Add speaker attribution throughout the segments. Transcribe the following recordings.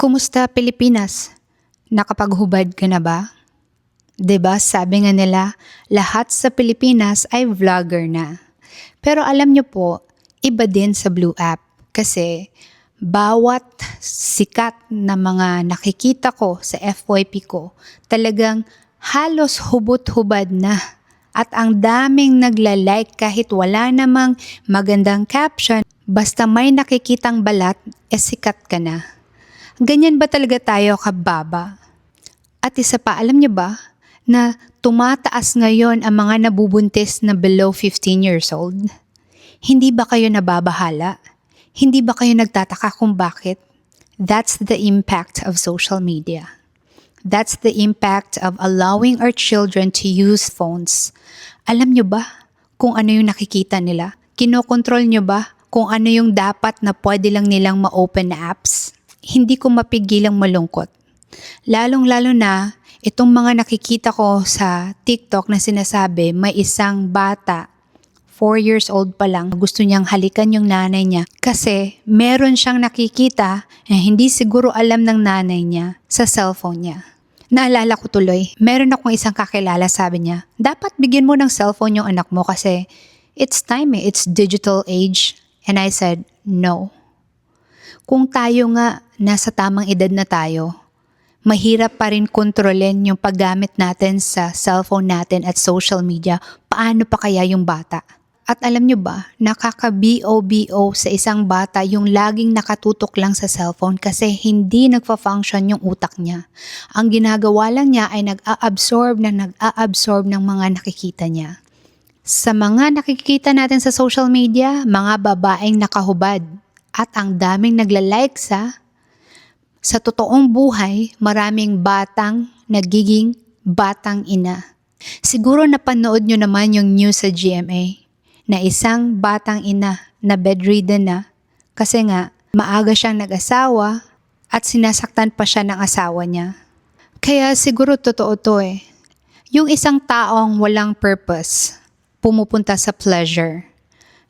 Speaker 1: Kumusta Pilipinas? Nakapaghubad ka na ba? 'Di ba sabi nga nila, lahat sa Pilipinas ay vlogger na. Pero alam niyo po, iba din sa Blue App kasi bawat sikat na mga nakikita ko sa FYP ko, talagang halos hubot-hubad na. At ang daming nagla-like kahit wala namang magandang caption, basta may nakikitang balat, eh sikat ka na. Ganyan ba talaga tayo kababa? At isa pa, alam niyo ba na tumataas ngayon ang mga nabubuntis na below 15 years old? Hindi ba kayo nababahala? Hindi ba kayo nagtataka kung bakit? That's the impact of social media. That's the impact of allowing our children to use phones. Alam nyo ba kung ano yung nakikita nila? Kinokontrol nyo ba kung ano yung dapat na pwede lang nilang ma-open na apps? Hindi ko mapigilang malungkot. Lalong-lalo na itong mga nakikita ko sa TikTok na sinasabi may isang bata 4 years old pa lang, gusto niyang halikan yung nanay niya kasi meron siyang nakikita na hindi siguro alam ng nanay niya sa cellphone niya. Naalala ko tuloy, meron akong isang kakilala sabi niya, dapat bigyan mo ng cellphone yung anak mo kasi it's time eh, it's digital age. And I said, no. Kung tayo nga nasa tamang edad na tayo, mahirap pa rin kontrolin yung paggamit natin sa cellphone natin at social media, paano pa kaya yung bata? At alam nyo ba, nakaka-BOBO sa isang bata yung laging nakatutok lang sa cellphone kasi hindi nagfa-function yung utak niya. Ang ginagawa lang niya ay nag-a-absorb na nag-a-absorb ng mga nakikita niya. Sa mga nakikita natin sa social media, mga babaeng nakahubad at ang daming nagla-like sa sa totoong buhay, maraming batang nagiging batang ina. Siguro napanood nyo naman yung news sa GMA na isang batang ina na bedridden na kasi nga maaga siyang nag-asawa at sinasaktan pa siya ng asawa niya. Kaya siguro totoo to eh. Yung isang taong walang purpose, pumupunta sa pleasure.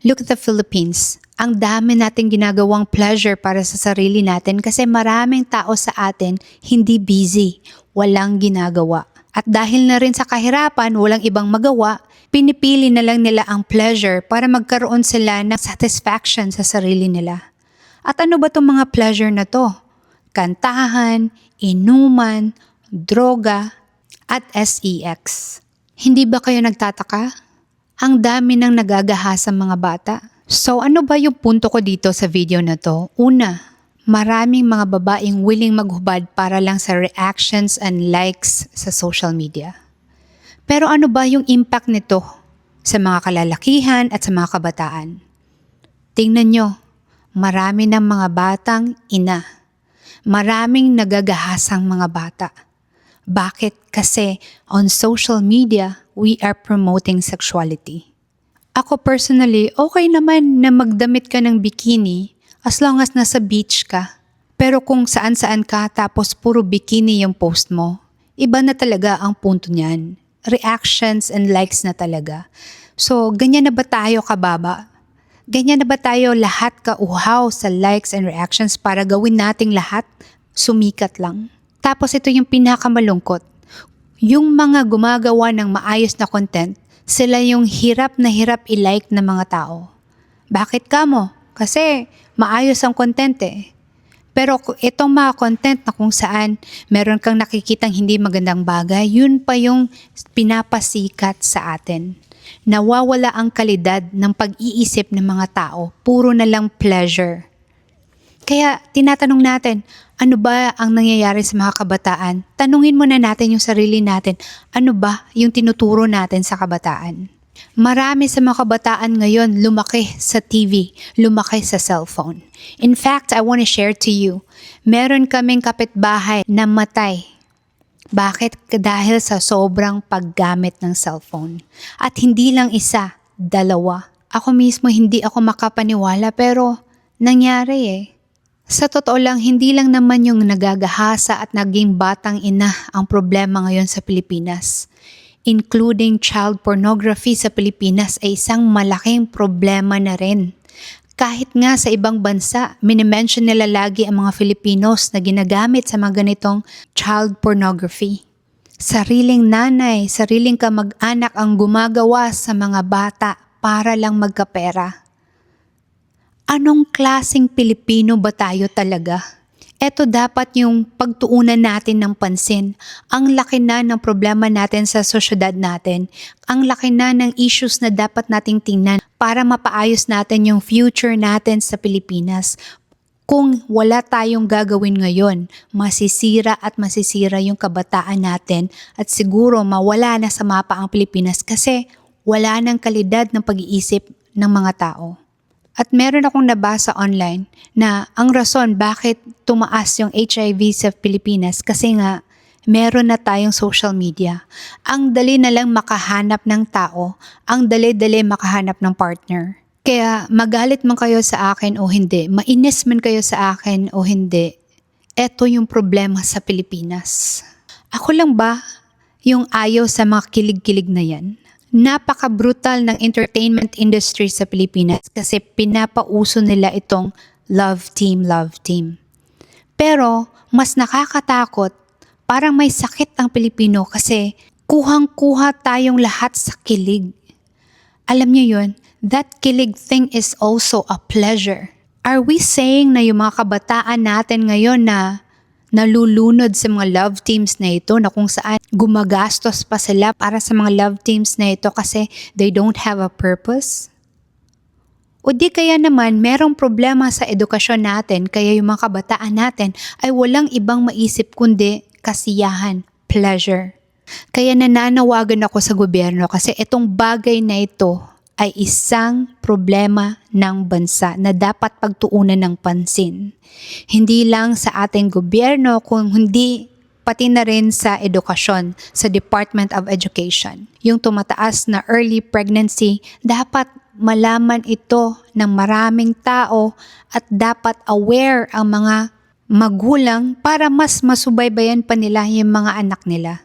Speaker 1: Look at the Philippines. Ang dami nating ginagawang pleasure para sa sarili natin kasi maraming tao sa atin hindi busy, walang ginagawa. At dahil na rin sa kahirapan, walang ibang magawa, pinipili na lang nila ang pleasure para magkaroon sila ng satisfaction sa sarili nila. At ano ba itong mga pleasure na to? Kantahan, inuman, droga, at SEX. Hindi ba kayo nagtataka? Ang dami ng nagagahasang mga bata. So ano ba yung punto ko dito sa video na to? Una, maraming mga babaeng willing maghubad para lang sa reactions and likes sa social media. Pero ano ba yung impact nito sa mga kalalakihan at sa mga kabataan? Tingnan nyo, marami ng mga batang ina. Maraming nagagahasang mga bata. Bakit? Kasi on social media, we are promoting sexuality. Ako personally, okay naman na magdamit ka ng bikini as long as nasa beach ka. Pero kung saan-saan ka tapos puro bikini yung post mo, iba na talaga ang punto niyan. Reactions and likes na talaga. So, ganyan na ba tayo kababa? Ganyan na ba tayo lahat kauhaw sa likes and reactions para gawin nating lahat sumikat lang? Tapos ito yung pinakamalungkot. Yung mga gumagawa ng maayos na content, sila yung hirap na hirap i-like ng mga tao. Bakit ka mo? Kasi maayos ang content eh. Pero itong mga content na kung saan meron kang nakikitang hindi magandang bagay, yun pa yung pinapasikat sa atin. Nawawala ang kalidad ng pag-iisip ng mga tao, puro na lang pleasure. Kaya tinatanong natin, ano ba ang nangyayari sa mga kabataan? Tanungin muna natin yung sarili natin, ano ba yung tinuturo natin sa kabataan? Marami sa mga kabataan ngayon lumaki sa TV, lumaki sa cellphone. In fact, I want to share to you, meron kaming kapitbahay na matay. Bakit? Dahil sa sobrang paggamit ng cellphone. At hindi lang isa, dalawa. Ako mismo hindi ako makapaniwala pero nangyari eh. Sa totoo lang, hindi lang naman yung nagagahasa at naging batang ina ang problema ngayon sa Pilipinas including child pornography sa Pilipinas ay isang malaking problema na rin. Kahit nga sa ibang bansa, minimension nila lagi ang mga Filipinos na ginagamit sa mga ganitong child pornography. Sariling nanay, sariling kamag-anak ang gumagawa sa mga bata para lang magkapera. Anong klasing Pilipino ba tayo talaga? Ito dapat yung pagtuunan natin ng pansin. Ang laki na ng problema natin sa sosyedad natin. Ang laki na ng issues na dapat nating tingnan para mapaayos natin yung future natin sa Pilipinas. Kung wala tayong gagawin ngayon, masisira at masisira yung kabataan natin at siguro mawala na sa mapa ang Pilipinas kasi wala ng kalidad ng pag-iisip ng mga tao. At meron akong nabasa online na ang rason bakit tumaas yung HIV sa Pilipinas kasi nga meron na tayong social media. Ang dali na lang makahanap ng tao, ang dali-dali makahanap ng partner. Kaya magalit man kayo sa akin o hindi, mainis man kayo sa akin o hindi, eto yung problema sa Pilipinas. Ako lang ba yung ayaw sa mga kilig-kilig na yan? Napaka-brutal ng entertainment industry sa Pilipinas kasi pinapauso nila itong love team, love team. Pero mas nakakatakot, parang may sakit ang Pilipino kasi kuhang-kuha tayong lahat sa kilig. Alam niyo yun, that kilig thing is also a pleasure. Are we saying na yung mga kabataan natin ngayon na nalulunod sa mga love teams na ito na kung saan gumagastos pa sila para sa mga love teams na ito kasi they don't have a purpose? O di kaya naman merong problema sa edukasyon natin kaya yung mga kabataan natin ay walang ibang maisip kundi kasiyahan, pleasure. Kaya nananawagan ako sa gobyerno kasi itong bagay na ito ay isang problema ng bansa na dapat pagtuunan ng pansin. Hindi lang sa ating gobyerno kung hindi pati na rin sa edukasyon, sa Department of Education. Yung tumataas na early pregnancy, dapat malaman ito ng maraming tao at dapat aware ang mga magulang para mas masubaybayan pa nila yung mga anak nila.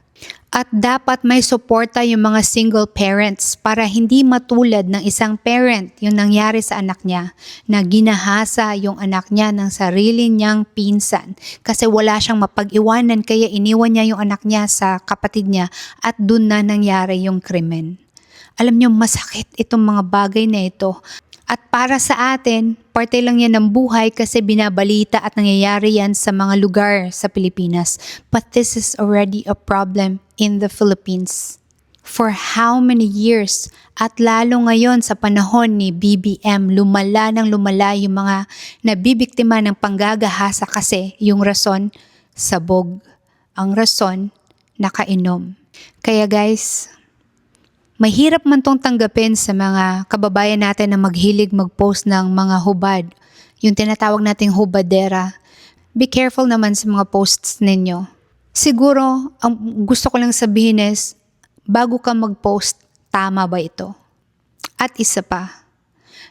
Speaker 1: At dapat may suporta yung mga single parents para hindi matulad ng isang parent yung nangyari sa anak niya na ginahasa yung anak niya ng sarili niyang pinsan kasi wala siyang mapag-iwanan kaya iniwan niya yung anak niya sa kapatid niya at dun na nangyari yung krimen. Alam niyo masakit itong mga bagay na ito at para sa atin, parte lang yan ng buhay kasi binabalita at nangyayari yan sa mga lugar sa Pilipinas. But this is already a problem in the Philippines. For how many years? At lalo ngayon sa panahon ni BBM, lumala ng lumala yung mga nabibiktima ng panggagahasa kasi yung rason, sabog. Ang rason, nakainom. Kaya guys, Mahirap man tong tanggapin sa mga kababayan natin na maghilig mag-post ng mga hubad, yung tinatawag nating hubadera. Be careful naman sa mga posts ninyo. Siguro, ang gusto ko lang sabihin is, bago ka mag-post, tama ba ito? At isa pa,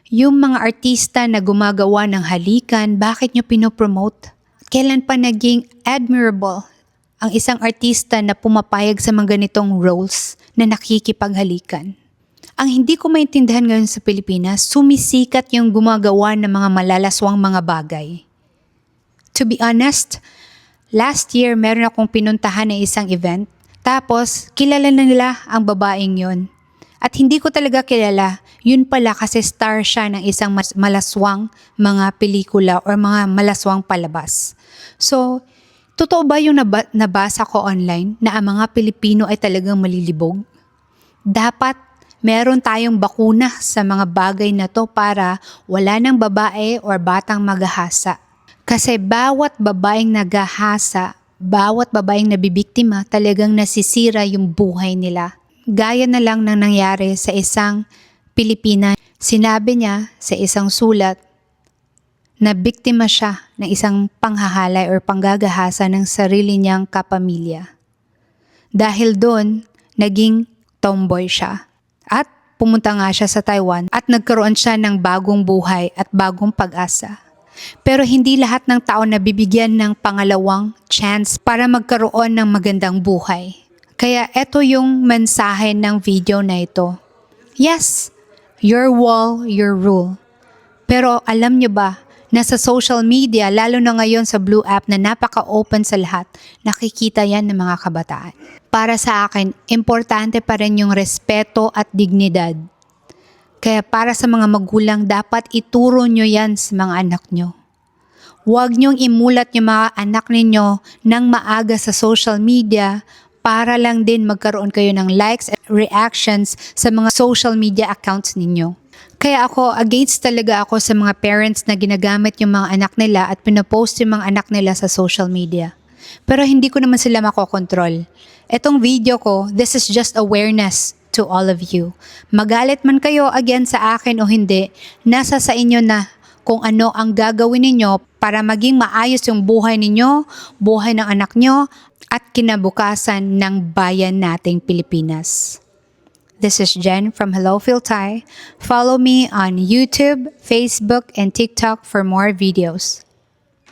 Speaker 1: yung mga artista na gumagawa ng halikan, bakit nyo pinopromote? Kailan pa naging admirable ang isang artista na pumapayag sa mga ganitong roles na nakikipaghalikan. Ang hindi ko maintindihan ngayon sa Pilipinas, sumisikat yung gumagawa ng mga malalaswang mga bagay. To be honest, last year meron akong pinuntahan na isang event, tapos kilala na nila ang babaeng yon. At hindi ko talaga kilala, yun pala kasi star siya ng isang mas malaswang mga pelikula or mga malaswang palabas. So, Totoo ba yung naba- nabasa ko online na ang mga Pilipino ay talagang malilibog? Dapat meron tayong bakuna sa mga bagay na to para wala ng babae or batang magahasa. Kasi bawat babaeng nagahasa, bawat babaeng nabibiktima, talagang nasisira yung buhay nila. Gaya na lang ng nangyari sa isang Pilipina. Sinabi niya sa isang sulat na biktima siya ng isang panghahalay or panggagahasa ng sarili niyang kapamilya. Dahil doon, naging tomboy siya. At pumunta nga siya sa Taiwan at nagkaroon siya ng bagong buhay at bagong pag-asa. Pero hindi lahat ng tao nabibigyan ng pangalawang chance para magkaroon ng magandang buhay. Kaya ito yung mensahe ng video na ito. Yes, your wall, your rule. Pero alam nyo ba, na sa social media, lalo na ngayon sa Blue App na napaka-open sa lahat, nakikita yan ng mga kabataan. Para sa akin, importante pa rin yung respeto at dignidad. Kaya para sa mga magulang, dapat ituro nyo yan sa mga anak nyo. Huwag niyong imulat yung mga anak ninyo ng maaga sa social media para lang din magkaroon kayo ng likes at reactions sa mga social media accounts ninyo. Kaya ako, against talaga ako sa mga parents na ginagamit yung mga anak nila at pinopost yung mga anak nila sa social media. Pero hindi ko naman sila makokontrol. Etong video ko, this is just awareness to all of you. Magalit man kayo again sa akin o hindi, nasa sa inyo na kung ano ang gagawin ninyo para maging maayos yung buhay ninyo, buhay ng anak nyo, at kinabukasan ng bayan nating Pilipinas. This is Jen from Hello Phil Thai. Follow me on YouTube, Facebook, and TikTok for more videos.